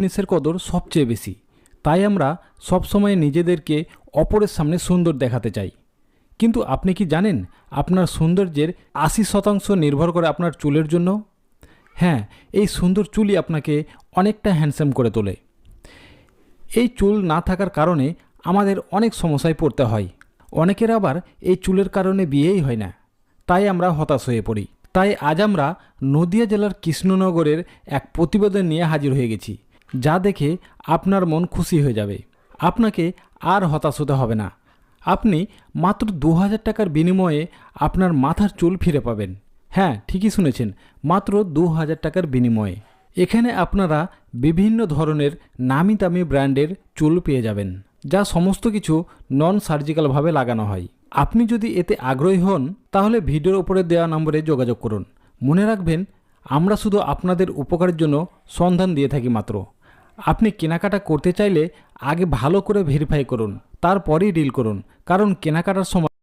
জিনিসের কদর সবচেয়ে বেশি। তাই আমরা সবসময় নিজেদেরকে অপরের সামনে সুন্দর দেখাতে চাই। কিন্তু আপনি কি জানেন আপনার সৌন্দর্যের আশি শতাংশ নির্ভর করে আপনার চুলের জন্য? হ্যাঁ এই সুন্দর চুলই আপনাকে অনেকটা হ্যান্ডসাম করে তোলে। এই চুল না থাকার কারণে আমাদের অনেক সমস্যায় পড়তে হয়। অনেকের আবার এই চুলের কারণে বিয়েই হয় না। তাই আমরা হতাশ হয়ে পড়ি। তাই আজ আমরা নদিয়া জেলার কৃষ্ণনগরের এক প্রতিবেদন নিয়ে হাজির হয়ে গেছি। যা দেখে আপনার মন খুশি হয়ে যাবে। আপনাকে আর হতাশ হতে হবে না। আপনি মাত্র দু হাজার টাকার বিনিময়ে আপনার মাথার চুল ফিরে পাবেন। হ্যাঁ ঠিকই শুনেছেন, মাত্র দু হাজার টাকার বিনিময়ে। এখানে আপনারা বিভিন্ন ধরনের নামি দামি ব্র্যান্ডের চুল পেয়ে যাবেন, যা সমস্ত কিছু নন সার্জিক্যালভাবে লাগানো হয়। আপনি যদি এতে আগ্রহী হন, তাহলে ভিডিওর উপরে দেওয়া নম্বরে যোগাযোগ করুন। মনে রাখবেন, আমরা শুধু আপনাদের উপকারের জন্য সন্ধান দিয়ে থাকি মাত্র। আপনি কেনাকাটা করতে চাইলে আগে ভালো করে ভেরিফাই করুন, তারপরেই ডিল করুন। কারণ কেনাকাটার সময়